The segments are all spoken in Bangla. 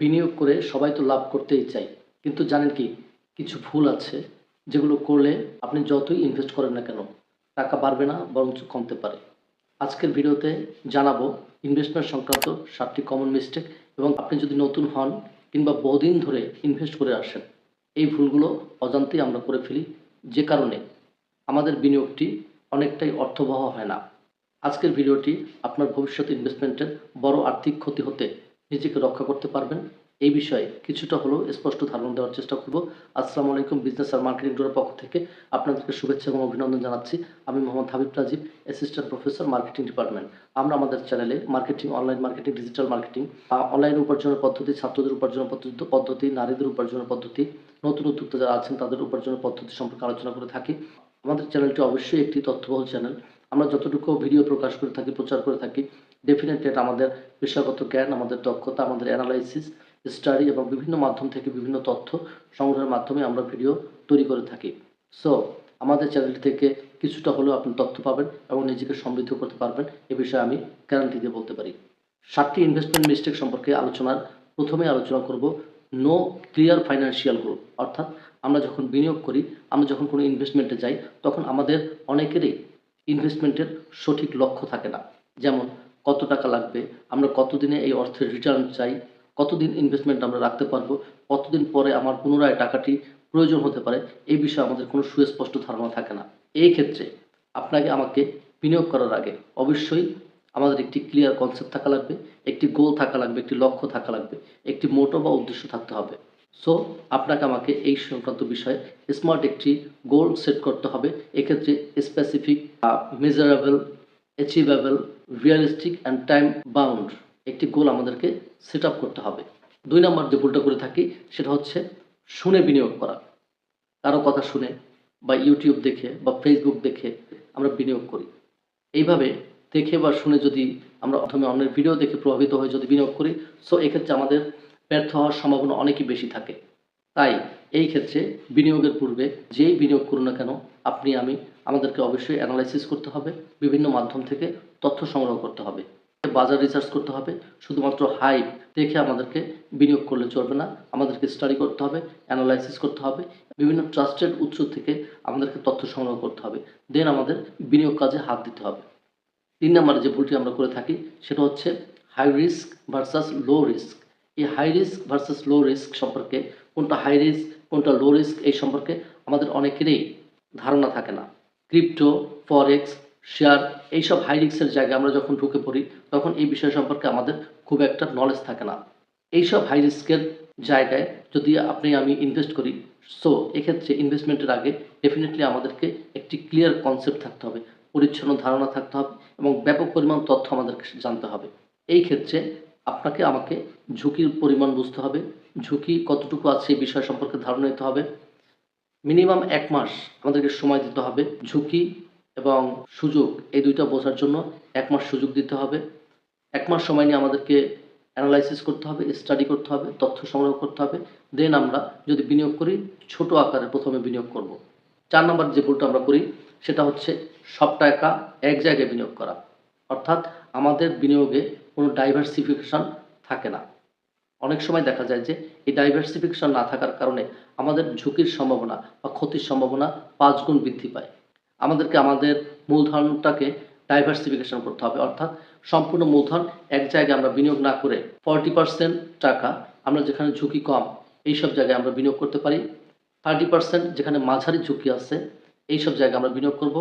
বিনিয়োগ করে সবাই তো লাভ করতেই চাই কিন্তু জানেন কি, কিছু ভুল আছে যেগুলো করলে আপনি যতই ইনভেস্ট করেন না কেন, টাকা বাড়বে না, বরঞ্চ কমতে পারে। আজকের ভিডিওতে জানাব ইনভেস্টমেন্ট সংক্রান্ত সাতটি কমন মিস্টেক এবং আপনি যদি নতুন হন কিংবা বহুদিন ধরে ইনভেস্ট করে আসেন, এই ভুলগুলো অজান্তেই আমরা করে ফেলি যে কারণে। আমাদের বিনিয়োগটি অনেকটাই অর্থবহ হয় না। আজকের ভিডিওটি আপনার ভবিষ্যৎ ইনভেস্টমেন্টের বড় আর্থিক ক্ষতি হতে নিজেকে রক্ষা করতে পারবেন। এই বিষয়ে কিছুটা হলেও স্পষ্ট ধারণা দেওয়ার চেষ্টা করব। আসসালামু আলাইকুম, বিজনেস আর মার্কেটিং ডোরের পক্ষ থেকে আপনাদেরকে শুভেচ্ছা এবং অভিনন্দন জানাচ্ছি। আমি Mohammad Habib Rajib assistant professor marketing department আমরা আমাদের চ্যানেলে marketing online marketing digital marketing online উপার্জনের পদ্ধতি, ছাত্রদের উপার্জনের পদ্ধতি পদ্ধতি, নারীদের উপার্জনের পদ্ধতি, নতুন উদ্যোক্তা যারা আছেন তাদের উপার্জনের পদ্ধতি সম্পর্কে আলোচনা করে থাকি। আমাদের চ্যানেলটি অবশ্যই একটি তথ্যবহুল চ্যানেল আমরা যতটুকু ভিডিও প্রকাশ করে থাকি, প্রচার করে থাকি ডেফিনেটলি এটা আমাদের পেশাগত জ্ঞান, আমাদের দক্ষতা, আমাদের অ্যানালাইসিস স্টাডি এবং বিভিন্ন মাধ্যম থেকে বিভিন্ন তথ্য সংগ্রহের মাধ্যমে আমরা ভিডিও তৈরি করে থাকি। সো আমাদের চ্যানেলটি থেকে কিছুটা হলেও আপনি তথ্য পাবেন এবং নিজেকে সমৃদ্ধ করতে পারবেন। এ বিষয়ে আমি গ্যারান্টি দিয়ে বলতে পারি। সাতটি ইনভেস্টমেন্ট মিস্টেক সম্পর্কে আলোচনার প্রথমে আলোচনা করব। নো ক্লিয়ার ফাইন্যান্সিয়াল গোল অর্থাৎ আমরা যখন বিনিয়োগ করি, আমরা যখন কোনো ইনভেস্টমেন্টে যাই, তখন আমাদের অনেকেরই ইনভেস্টমেন্টের সঠিক লক্ষ্য থাকে না। যেমন কত টাকা লাগবে, আমরা কতদিনে এই অর্থের রিটার্ন চাই, কতদিন ইনভেস্টমেন্ট আমরা রাখতে পারব, কতদিন পরে আমার পুনরায় টাকাটি প্রয়োজন হতে পারে, এই বিষয়ে আমাদের কোনো সুস্পষ্ট ধারণা থাকে না। এই ক্ষেত্রে আপনাকে আমাকে বিনিয়োগ করার আগে অবশ্যই আমাদের একটি ক্লিয়ার কনসেপ্ট থাকা লাগবে, একটি গোল থাকা লাগবে, একটি লক্ষ্য থাকা লাগবে, একটি মোটো বা উদ্দেশ্য থাকতে হবে। সো আপনাকে আমাকে এই সংক্রান্ত বিষয়ে স্মার্ট একটি গোল সেট করতে হবে। এক্ষেত্রে specific measurable achievable realistic and time bound একটি গোল আমাদেরকে সেট করতে হবে। দুই নম্বর যে ভুলটা করে থাকি, সেটা হচ্ছে শুনে বিনিয়োগ করা। কারও কথা শুনে বা ইউটিউব দেখে বা ফেসবুক দেখে আমরা বিনিয়োগ করি। এইভাবে দেখে বা শুনে যদি আমরা প্রথমে অন্যের ভিডিও দেখে প্রভাবিত হয়ে যদি বিনিয়োগ করি সো এক্ষেত্রে আমাদের ব্যর্থ হওয়ার সম্ভাবনা অনেকই বেশি থাকে। তাই এই ক্ষেত্রে বিনিয়োগের পূর্বে যেই বিনিয়োগ করুন না কেন, আপনি আমি, আমাদেরকে অবশ্যই অ্যানালাইসিস করতে হবে। বিভিন্ন মাধ্যম থেকে তথ্য সংগ্রহ করতে হবে। বাজার রিসার্চ করতে হবে। শুধুমাত্র হাইপ দেখে আমাদেরকে বিনিয়োগ করলে চলবে না। আমাদেরকে স্টাডি করতে হবে অ্যানালাইসিস করতে হবে, বিভিন্ন ট্রাস্টেড উৎস থেকে আমাদেরকে তথ্য সংগ্রহ করতে হবে। দেন আমাদের বিনিয়োগ কাজে হাত দিতে হবে। তিন নম্বরে যে ভুলটি আমরা করে থাকি, সেটা হচ্ছে high risk versus low risk এই high risk versus low risk সম্পর্কে কোনটা হাই রিস্ক কোনটা লো রিস্ক এই সম্পর্কে আমাদের অনেকেরই ধারণা থাকে না। ক্রিপ্টো ফরেক্স শেয়ার এইসব হাই রিস্কের জায়গায় আমরা যখন ঢুকে পড়ি, তখন এই বিষয় সম্পর্কে আমাদের খুব একটা নলেজ থাকে না। এইসব হাই রিস্কের জায়গায় যদি আপনি, আমি ইনভেস্ট করি সো এক্ষেত্রে ইনভেস্টমেন্টের আগে ডেফিনেটলি আমাদেরকে একটি ক্লিয়ার কনসেপ্ট থাকতে হবে, পরিচ্ছন্ন ধারণা থাকতে হবে এবং ব্যাপক পরিমাণ তথ্য আমাদেরকে জানতে হবে। এই ক্ষেত্রে আপনাকে আমাকে ঝুঁকির পরিমাণ বুঝতে হবে, ঝুঁকি কতটুকু আছে এই বিষয় সম্পর্কে ধারণা নিতে হবে। মিনিমাম এক মাস আমাদেরকে সময় দিতে হবে ঝুঁকি এবং সুযোগ, এই দুইটা বোঝার জন্য এক মাস সুযোগ দিতে হবে। এক মাস সময় নিয়ে আমাদেরকে অ্যানালাইসিস করতে হবে স্টাডি করতে হবে, তথ্য সংগ্রহ করতে হবে। দেন আমরা যদি বিনিয়োগ করি, ছোট আকারে প্রথমে বিনিয়োগ করব। চার নম্বর যে ভুলটা আমরা করি, সেটা হচ্ছে সব টাকা এক জায়গায় বিনিয়োগ করা। অর্থাৎ আমাদের বিনিয়োগে কোনো ডাইভার্সিফিকেশন থাকে না। অনেক সময় দেখা যায় যে এই ডাইভার্সিফিকেশন না থাকার কারণে আমাদের ঝুঁকির সম্ভাবনা বা ক্ষতির সম্ভাবনা পাঁচ গুণ বৃদ্ধি পায়। আমাদেরকে আমাদের মূলধনটাকে ডাইভার্সিফিকেশন করতে হবে। অর্থাৎ সম্পূর্ণ মূলধন এক জায়গায় আমরা বিনিয়োগ না করে ফর্টি পার্সেন্ট টাকা আমরা যেখানে ঝুঁকি কম এই সব জায়গায় আমরা বিনিয়োগ করতে পারি। থার্টি পার্সেন্ট যেখানে মাঝারি ঝুঁকি আছে এই সব জায়গায় আমরা বিনিয়োগ করব।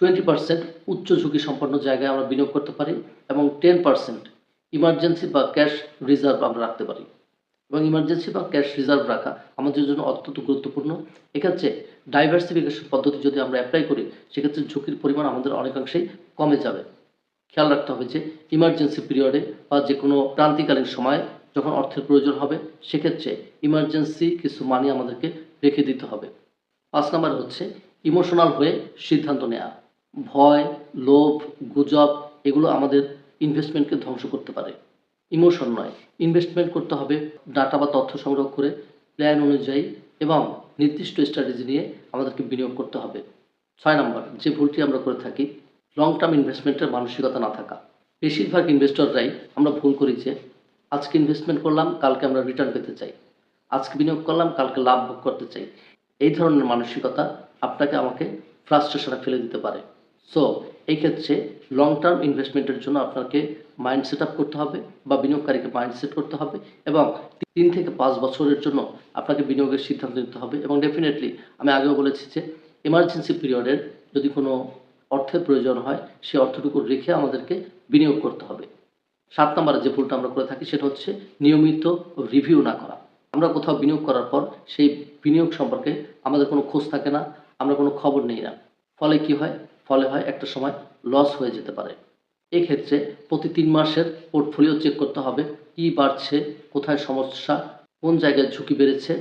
টোয়েন্টি পার্সেন্ট উচ্চ ঝুঁকি সম্পন্ন জায়গায় আমরা বিনিয়োগ করতে পারি এবং টেন পার্সেন্ট ইমার্জেন্সি বা ক্যাশ রিজার্ভ আমরা রাখতে পারি। এবং ইমার্জেন্সি বা ক্যাশ রিজার্ভ রাখা আমাদের জন্য অত্যন্ত গুরুত্বপূর্ণ। এক্ষেত্রে ডাইভার্সিফিকেশন পদ্ধতি যদি আমরা অ্যাপ্লাই করি, সেক্ষেত্রে ঝুঁকির পরিমাণ আমাদের অনেকাংশেই কমে যাবে। খেয়াল রাখতে হবে যে ইমার্জেন্সি পিরিয়ডে বা যে কোনো ক্রান্তিকালীন সময়ে যখন অর্থের প্রয়োজন হবে, সেক্ষেত্রে ইমার্জেন্সি কিছু মানি আমাদেরকে রেখে দিতে হবে। পাঁচ নাম্বার হচ্ছে ইমোশনাল হয়ে সিদ্ধান্ত নেওয়া ভয়, লোভ, গুজব, এগুলো আমাদের ইনভেস্টমেন্টকে ধ্বংস করতে পারে। ইমোশন নয়। ইনভেস্টমেন্ট করতে হবে ডাটা বা তথ্য সংগ্রহ করে, প্ল্যান অনুযায়ী এবং নির্দিষ্ট স্ট্র্যাটেজি নিয়ে আমাদেরকে বিনিয়োগ করতে হবে। ছয় নম্বর, যে ভুলটি আমরা করে থাকি লং টার্ম ইনভেস্টমেন্টের মানসিকতা না থাকা। বেশিরভাগ ইনভেস্টররাই আমরা ভুল করি যে, আজকে ইনভেস্টমেন্ট করলাম, কালকে আমরা রিটার্ন পেতে চাই। আজকে বিনিয়োগ করলাম, কালকে লাভ ভোগ করতে চাই। এই ধরনের মানসিকতা আপনাকে আমাকে ফ্রাস্ট্রেশনে ফেলে দিতে পারে। সো এই ক্ষেত্রে লং টার্ম ইনভেস্টমেন্টের জন্য আপনাকে মাইন্ড সেট আপ করতে হবে বা বিনিয়োগকারীকে মাইন্ড সেট করতে হবে এবং তিন থেকে পাঁচ বছরের জন্য আপনাকে বিনিয়োগের সিদ্ধান্ত নিতে হবে এবং ডেফিনেটলি আমি আগেও বলেছি যে এমার্জেন্সি পিরিয়ডের যদি কোনো অর্থের প্রয়োজন হয় সেই অর্থটুকু রেখে আমাদেরকে বিনিয়োগ করতে হবে। সাত নম্বরে যে ভুলটা আমরা করে থাকি সেটা হচ্ছে নিয়মিত রিভিউ না করা। আমরা কোথাও বিনিয়োগ করার পর সেই বিনিয়োগ সম্পর্কে আমাদের কোনো খোঁজ থাকে না, আমরা কোনো খবর নেই না। ফলে কি হয়? ফলে হয় একটা সময় লস হয়ে যেতে পারে। এক্ষেত্রে প্রতি তিন মাসের পোর্টফোলিও চেক করতে হবে, কি বাড়ছে, কোথায় সমস্যা, কোন জায়গায় ঝুঁকি বেড়েছে,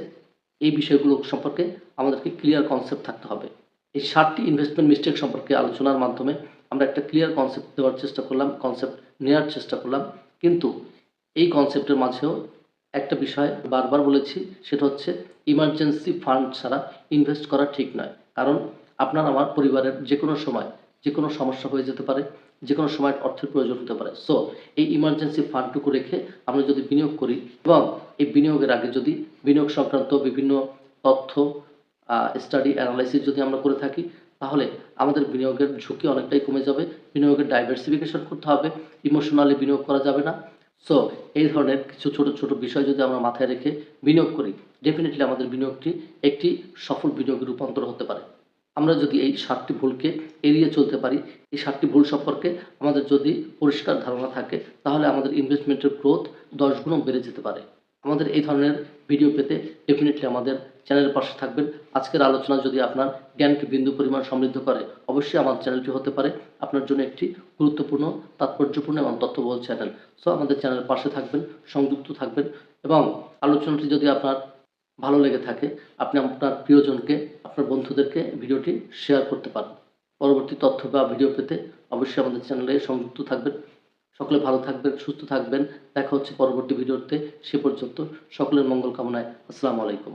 এই বিষয়গুলো সম্পর্কে আমাদেরকে ক্লিয়ার কনসেপ্ট থাকতে হবে। এই সাতটি ইনভেস্টমেন্ট মিস্টেক সম্পর্কে আলোচনার মাধ্যমে আমরা একটা ক্লিয়ার কনসেপ্ট দেওয়ার চেষ্টা করলাম কনসেপ্ট নেওয়ার চেষ্টা করলাম। কিন্তু এই কনসেপ্টের মাঝেও একটা বিষয় বারবার বলেছি, সেটা হচ্ছে ইমার্জেন্সি ফান্ড ছাড়া ইনভেস্ট করা ঠিক নয়। কারণ আপনার, আমার পরিবারের যে কোনো সময় যে কোনো সমস্যা হয়ে যেতে পারে যে কোনো সময় অর্থের প্রয়োজন হতে পারে। সো এই ইমার্জেন্সি ফান্ডটুকু রেখে আমরা যদি বিনিয়োগ করি এবং এই বিনিয়োগের আগে যদি বিনিয়োগ সংক্রান্ত বিভিন্ন তথ্য স্টাডি অ্যানালাইসিস যদি আমরা করে থাকি, তাহলে আমাদের বিনিয়োগের ঝুঁকি অনেকটাই কমে যাবে, বিনিয়োগের ডাইভার্সিফিকেশন করতে হবে ইমোশনালি বিনিয়োগ করা যাবে না। সো এই ধরনের কিছু ছোট ছোট বিষয় যদি আমরা মাথায় রেখে বিনিয়োগ করি ডেফিনেটলি আমাদের বিনিয়োগটি একটি সফল বিনিয়োগে রূপান্তর হতে পারে। আমরা যদি এই সাতটি ভুলকে এড়িয়ে চলতে পারি, এই সাতটি ভুল সম্পর্কে আমাদের যদি পরিষ্কার ধারণা থাকে, তাহলে আমাদের ইনভেস্টমেন্টের গ্রোথ দশ গুণ বেড়ে যেতে পারে। আমাদের এই ধরনের ভিডিও পেতে ডেফিনেটলি আমাদের চ্যানেলের পাশে থাকবেন। আজকের আলোচনা যদি আপনার জ্ঞানকে বিন্দু পরিমাণ সমৃদ্ধ করে, অবশ্যই আমার চ্যানেলটি হতে পারে। আপনার জন্য একটি গুরুত্বপূর্ণ, তাৎপর্যপূর্ণ এবং তথ্যবহুল চ্যানেল সো আমাদের চ্যানেলের পাশে থাকবেন, সংযুক্ত থাকবেন এবং আলোচনাটি যদি আপনার ভালো লেগে থাকে, আপনি আপনার প্রিয়জনকে, আপনার বন্ধুদেরকে ভিডিওটি শেয়ার করতে পারেন। পরবর্তী তথ্য বা ভিডিও পেতে অবশ্যই আমাদের চ্যানেলে সংযুক্ত থাকবেন। সকলে ভালো থাকবেন, সুস্থ থাকবেন। দেখা হচ্ছে পরবর্তী ভিডিওতে সে পর্যন্ত সকলের মঙ্গল কামনায়। আসসালামু আলাইকুম।